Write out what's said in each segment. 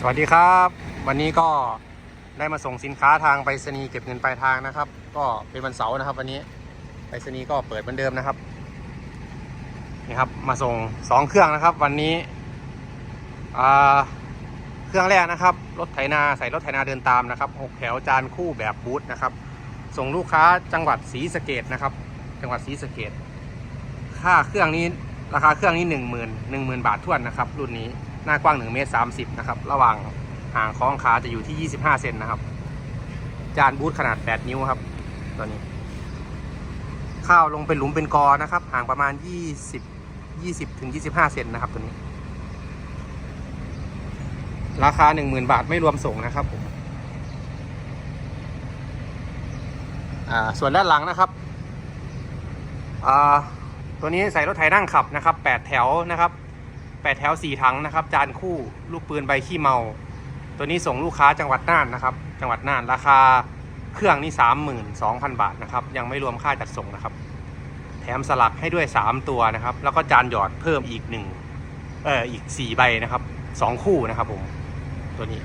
สวัสดีครับ วันนี้ก็ได้มาส่งสินค้าทางไปรษณีย์เก็บเงินปลายทางนะครับ ก็เป็นวันเสาร์นะครับ วันนี้ไปรษณีย์ก็เปิดเหมือนเดิมนะครับนี่ครับมาส่งสองเครื่องนะครับ วันนี้อ่าเครื่องแรกนะครับรถไถนาใส่รถไถนาเดินตามนะครับหกแถวจานคู่แบบบูธนะครับ ส่งลูกค้าจังหวัดศรีสะเกดนะครับ จังหวัดศรีสะเกดค่าเครื่องนี้ราคาเครื่องนี้หนึ่งหมื่นหนึ่งหมื่นบาททวนนะครับ รุ่นนี้ หน้ากว้าง1เมตร30นะครับ ระหว่างห่างของขาจะอยู่ที่ 25 เซนนะครับ จานบูทขนาด 8 นิ้วครับ ตัวนี้ ข้าวลงเป็นหลุมเป็นกอนะครับ ห่างประมาณ 20 20ถึง25 เซนนะครับตัวนี้ ราคา 10,000 บาทไม่รวมส่งนะครับผมอ่าส่วนด้านหลังนะครับอ่าตัวนี้ใส่รถไถนั่งขับนะครับ 8 แถวนะครับ 8 แถว 4 ถังนะครับ จานคู่ลูกปืนใบขี้เมา ตัวนี้ส่งลูกค้าจังหวัดน่านนะครับ จังหวัดน่านราคาเครื่องนี่32,000 บาทนะครับ ยังไม่รวมค่าจัดส่งนะครับ แถมสลักให้ด้วย 3 ตัวนะครับ แล้วก็จานหยอดเพิ่มอีก1เอ่ออีก 4 ใบนะครับ 2 คู่นะครับผมตัวนี้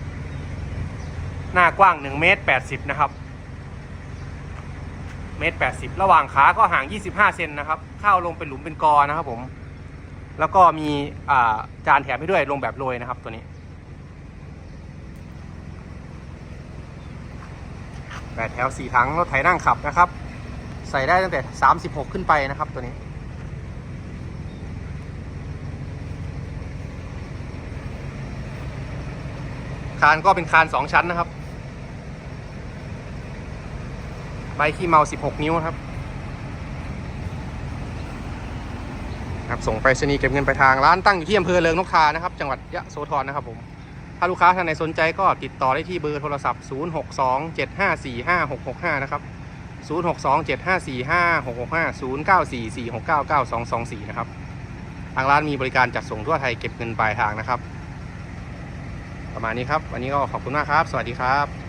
หน้ากว้าง1เมตร80นะครับเมตร80ระหว่างขาก็ห่าง 25 เซนนะครับ เข้าลงเป็นหลุมเป็นกอนะครับผม แล้วก็มีจานแถมให้ด้วยลงแบบโรยนะครับตัวนี้แปดแถวสี่ถังรถไถนั่งขับนะครับ ใส่ได้ตั้งแต่36ขึ้นไปนะครับตัวนี้ คานก็เป็นคานสองชั้นนะครับ ใบขี้เมา16นิ้วครับ ครับส่งไปรษณีย์เก็บเงินไปลายทางร้านตั้งอยู่ที่อำเภอเลิงนกทานะครับ จังหวัดยะโสธรนะครับผมถ้าลูกค้าท่านไหนสนใจก็ติดต่อได้ที่เบอร์โทรศัพท์ 0627545665 นะครับ 0627545665 0944699224 นะครับ ทางร้านมีบริการจัดส่งทั่วไทยเก็บเงินปลายทางนะครับ ประมาณนี้ครับ วันนี้ก็ขอบคุณมากครับ สวัสดีครับ